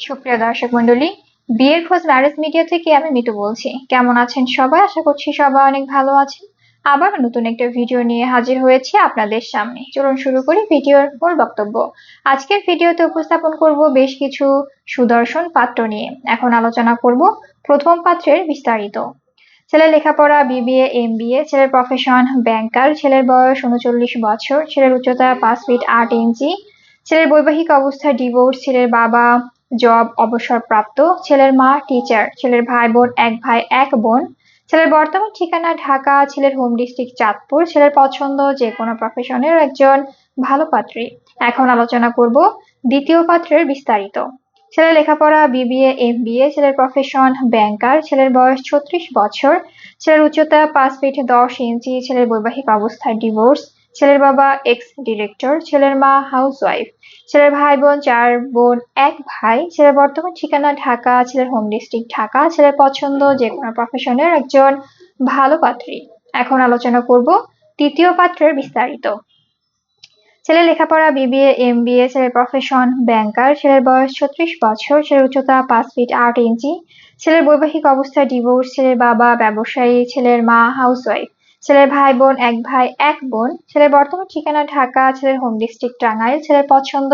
সুপ্রিয় দর্শক মন্ডলী বিয়ের খোঁজ ম্যারেজ মিডিয়া থেকে আমি মিতু বলছি। কেমন আছেন সবাই? আশা করছি সবাই অনেক ভালো আছেন। আবার নতুন একটা ভিডিও নিয়ে হাজির হয়েছি আপনাদের সামনে। চলুন শুরু করি ভিডিওর মূল বক্তব্য। আজকের ভিডিওতে উপস্থাপন করব বেশ কিছু সুদর্শন পাত্র নিয়ে। এখন আলোচনা করব প্রথম পাত্রের বিস্তারিত। ছেলের লেখাপড়া, বিবিএ এম বিএ ছেলের প্রফেশন ব্যাংকার ছেলের বয়স উনচল্লিশ বছর, ছেলের উচ্চতা পাঁচ ফিট আট ইঞ্চি ছেলের বৈবাহিক অবস্থা ডিভোর্স ছেলের বাবা জব অবসরপ্রাপ্ত ছেলের মা টিচার ছেলের ভাই বোন এক ভাই, এক বোন। ছেলের বর্তমান ঠিকানা ঢাকা, ছেলের হোম ডিস্ট্রিক্ট চাঁদপুর, ছেলের পছন্দ যে কোনো প্রফেশনের একজন ভালো পাত্রী। এখন আলোচনা করব দ্বিতীয় পাত্রের বিস্তারিত। ছেলের লেখাপড়া বিবিএ এম বিএ ছেলের প্রফেশন ব্যাংকার ছেলের বয়স ছত্রিশ বছর, ছেলের উচ্চতা পাঁচ ফিট দশ ইঞ্চি ছেলের বৈবাহিক অবস্থায় ডিভোর্স ছেলের বাবা এক্স ডিরেক্টর ছেলের মা হাউসওয়াইফ ছেলের ভাই বোন চার বোন এক ভাই, ছেলের বর্তমান ঠিকানা ঢাকা, ছেলের হোম ডিস্ট্রিক্ট ঢাকা, ছেলের পছন্দ যে কোনো প্রফেশনের একজন ভালো পাত্রী। এখন আলোচনা করব তৃতীয় পাত্রের বিস্তারিত। ছেলের লেখাপড়া বিবিএ এম বিএ ছেলের প্রফেশন ব্যাংকার ছেলের বয়স ছত্রিশ বছর, ছেলের উচ্চতা পাঁচ ফিট আট ইঞ্চি ছেলের বৈবাহিক অবস্থা ডিভোর্স ছেলের বাবা ব্যবসায়ী, ছেলের মা হাউসওয়াইফ ছেলের ভাই বোন, এক ভাই, এক বোন। ছেলের বর্তমান ঠিকানা ঢাকা, ছেলের হোম ডিস্ট্রিক্ট টাঙ্গাইল, ছেলের পছন্দ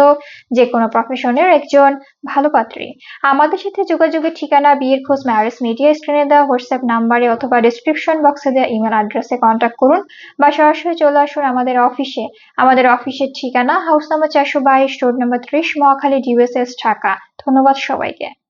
যে কোনো প্রফেশনের একজন ভালো পাত্রী। আমাদের সাথে যোগাযোগের ঠিকানা, বিয়ের খোঁজ ম্যারেজ মিডিয়া স্ক্রিনে দেওয়া হোয়াটসঅ্যাপ নাম্বারে অথবা ডিসক্রিপশন বক্সে দেওয়া ইমেল অ্যাড্রেসে কন্ট্যাক্ট করুন বা সরাসরি চলে আসুন আমাদের অফিসে আমাদের অফিসের ঠিকানা হাউস নাম্বার চারশো বাইশ রোড নাম্বার ত্রিশ, মহাখালী ডিউএসএস ঢাকা। ধন্যবাদ সবাইকে।